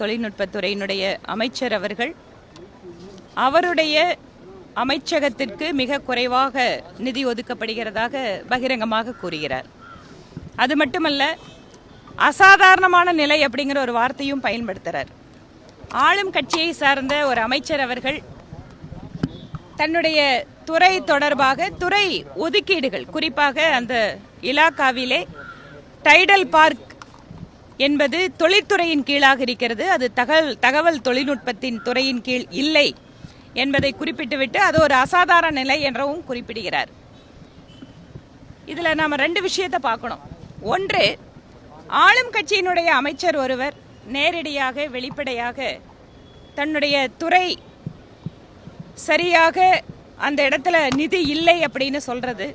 தொழில்நுட்பத்துறையினுடைய அமைச்சர் அவர்கள் அவருடைய அமைச்சகத்திற்கு மிக குறைவாக நிதி ஒதுக்கப்படுகிறதாக பகிரங்கமாக கூறுகிறார். அது மட்டுமல்ல அசாதாரணமான நிலை அப்படிங்கிற ஒரு வார்த்தையும் பயன்படுத்துகிறார் ஆளும் கட்சியை சார்ந்த ஒரு அமைச்சர் அவர்கள் தன்னுடைய துறை தொடர்பாக துறை ஒதுக்கீடுகள் குறிப்பாக அந்த இலாக்காவிலே டைடல் பார்க் என்பது தொழிற்துறையின் கீழாக இருக்கிறது. அது தகவல் தகவல் தொழில்நுட்பத்தின் துறையின் கீழ் இல்லை என்பதை குறிப்பிட்டுவிட்டு அது ஒரு அசாதாரண நிலை என்றவும் குறிப்பிடுகிறார். இதில் நாம் ரெண்டு விஷயத்தை பார்க்கணும். ஒன்று ஆளும் கட்சியினுடைய அமைச்சர் ஒருவர் நேரடியாக வெளிப்படையாக தன்னுடைய துறை சரியாக அந்த இடத்துல நிதி இல்லை அப்படின்னு சொல்கிறது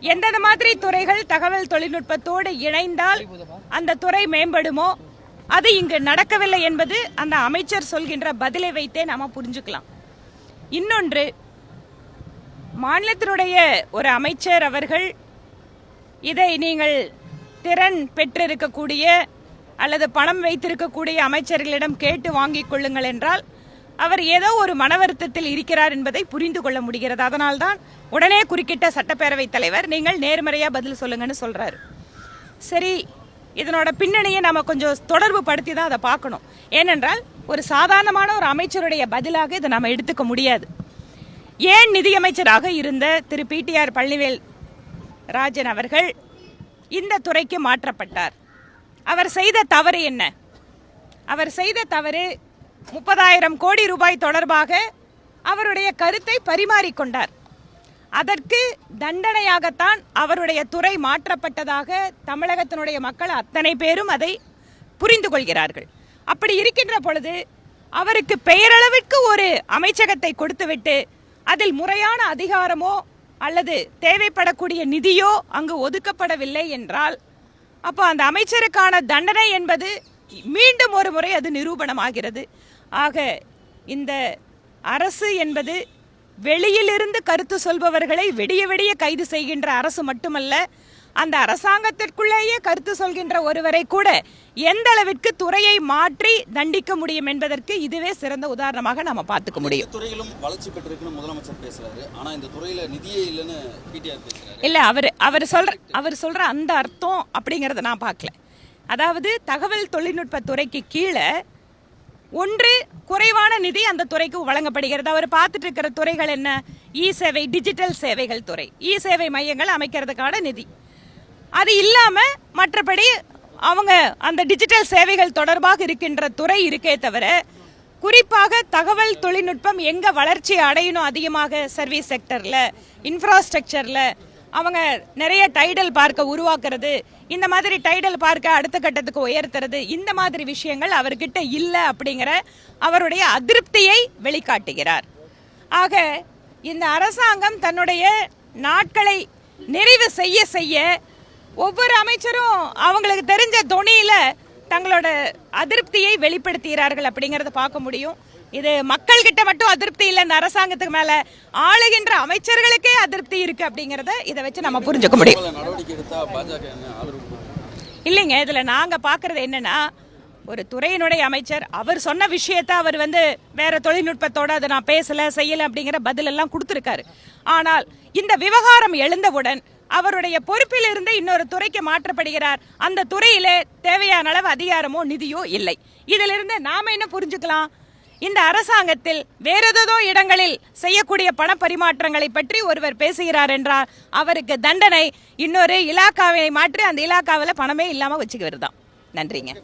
எந்தெந்த மாதிரி துறைகள் தகவல் தொழில்நுட்பத்தோடு இணைந்தால் அந்த துறை மேம்படுமோ? அது இங்கு நடக்கவில்லை என்பது அந்த அமைச்சர் சொல்கின்ற பதிலை வைத்தே நாம் புரிஞ்சுக்கலாம். இன்னொன்று மாநிலத்தினுடைய ஒரு அமைச்சர் அவர்கள் இதை நீங்கள் திறன் பெற்றிருக்கக்கூடிய அல்லது பணம் வைத்திருக்கக்கூடிய அமைச்சர்களிடம் கேட்டு வாங்கிக் கொள்ளுங்கள் என்றால் அவர் ஏதோ ஒரு மன வருத்தத்தில் இருக்கிறார் என்பதை புரிந்து கொள்ள முடிகிறது. அதனால்தான் உடனே குறுக்கிட்ட சட்டப்பேரவைத் தலைவர் நீங்கள் நேர்மறையாக பதில் சொல்லுங்கன்னு சொல்கிறாரு சரி இதனோட பின்னணியை நம்ம கொஞ்சம் தொடர்பு படுத்தி தான் அதை பார்க்கணும். ஏனென்றால் ஒரு சாதாரணமான ஒரு அமைச்சருடைய பதிலாக இதை நம்ம எடுத்துக்க முடியாது. ஏன் நிதியமைச்சராக இருந்த திரு. பிடிஆர் பழனிவேல் ராஜன் அவர்கள் இந்த துறைக்கு மாற்றப்பட்டார்? அவர் செய்த தவறு என்ன? அவர் செய்த தவறு முப்பதாயிரம் கோடி ரூபாய் தொடர்பாக அவருடைய கருத்தை பரிமாறிக்கொண்டார். அதற்கு தண்டனையாகத்தான் அவருடைய துறை மாற்றப்பட்டதாக தமிழகத்தினுடைய மக்கள் அத்தனை பேரும் அதை புரிந்து கொள்கிறார்கள். அப்படி இருக்கின்ற பொழுது அவருக்கு பெயரளவிற்கு ஒரு அமைச்சகத்தை கொடுத்துவிட்டு அதில் முறையான அதிகாரமோ அல்லது தேவைப்படக்கூடிய நிதியோ அங்கு ஒதுக்கப்படவில்லை என்றால் அப்போ அந்த அமைச்சருக்கான தண்டனை என்பது மீண்டும் ஒரு முறை அது நிரூபணமாகிறது. ஆக இந்த அரசு என்பது வெளியிலிருந்து கருத்து சொல்பவர்களை வெடிய வெடிய கைது செய்கின்ற அரசு மட்டுமல்ல அந்த அரசாங்கத்திற்குள்ளேயே கருத்து சொல்கின்ற ஒருவரை கூட எந்த அளவிற்கு துறையை மாற்றி தண்டிக்க முடியும் என்பதற்கு இதுவே சிறந்த உதாரணமாக நாம பார்த்துக்க முடியும். துறையிலும் வளர்ச்சி பெற்றிருக்குன்னு முதலமைச்சர் பேசுறாரு. ஆனா இந்த துறையில நிதியே இல்லைன்னு பிடிஆர் பேசுறாரு. இல்ல அவர் அவர் சொல்ற அவர் சொல்ற அந்த அர்த்தம் அப்படிங்கறத நான் பார்க்கல. அதாவது தகவல் தொழில்நுட்ப துறைக்கு கீழே ஒன்று குறைவான நிதி அந்த துறைக்கு வழங்கப்படுகிறது. அவர் பார்த்துட்டு இருக்கிற துறைகள் என்ன? இ சேவை டிஜிட்டல் சேவைகள் துறை. இ சேவை மையங்கள் அமைக்கிறதுக்கான நிதி. அது இல்லாம மற்றபடி அவங்க அந்த டிஜிட்டல் சேவைகள் தொடர்பாக இருக்கின்ற துறை இருக்கே தவிர குறிப்பாக தகவல் தொழில்நுட்பம் எங்க வளர்ச்சி அடையணும் அதிகமாக? சர்வீஸ் செக்டர்ல இன்ஃப்ராஸ்ட்ரக்சர்ல அவங்க நிறைய டைடல் பார்க்க உருவாக்குறது இந்த மாதிரி டைடல் பார்க்க அடுத்த கட்டத்துக்கு உயர்த்துறது இந்த மாதிரி விஷயங்கள் அவர்கிட்ட இல்லை அப்படிங்கிற அவருடைய அதிருப்தியை வெளிக்காட்டுகிறார். ஆக இந்த அரசாங்கம் தன்னுடைய நாட்களை நிறைவு செய்ய செய்ய ஒவ்வொரு அமைச்சரும் அவங்களுக்கு தெரிஞ்ச துணியில் தங்களோட அதிருப்தியை வெளிப்படுத்துகிறார்கள் அப்படிங்கறத பார்க்க முடியும். இது மக்கள் கிட்ட மட்டும் அதிருப்தி இல்லை இந்த அரசாங்கத்துக்கு மேல ஆளுகின்ற அமைச்சர்களுக்கே அதிருப்தி இருக்கு அப்படிங்கறத இதை வச்சு நம்ம புரிஞ்சுக்க முடியும்? இல்லைங்க இதுல நாங்க பாக்குறது என்னன்னா ஒரு துறையினுடைய அமைச்சர் அவர் சொன்ன விஷயத்த அவர் வந்து வேற தொழில்நுட்பத்தோட அதை நான் பேசல செய்யல அப்படிங்கிற பதில் எல்லாம் கொடுத்திருக்காரு. ஆனால் இந்த விவகாரம் எழுந்தவுடன் அவருடைய பொறுப்பில் இருந்து இன்னொரு துறைக்கு மாற்றப்படுகிறார். அந்த துறையிலே தேவையான அளவு அதிகாரமோ நிதியோ இல்லை. இதிலிருந்து நாம என்ன புரிஞ்சுக்கலாம்? இந்த அரசாங்கத்தில் வேறெதோ இடங்களில் செய்யக்கூடிய பண பரிமாற்றங்களை பற்றி ஒருவர் பேசுகிறார் என்றால் அவருக்கு தண்டனை இன்னொரு இலாக்காவை மாற்றி அந்த இலாக்காவில் பணமே இல்லாமல் வச்சுக்கிறது தான் நன்றிங்க.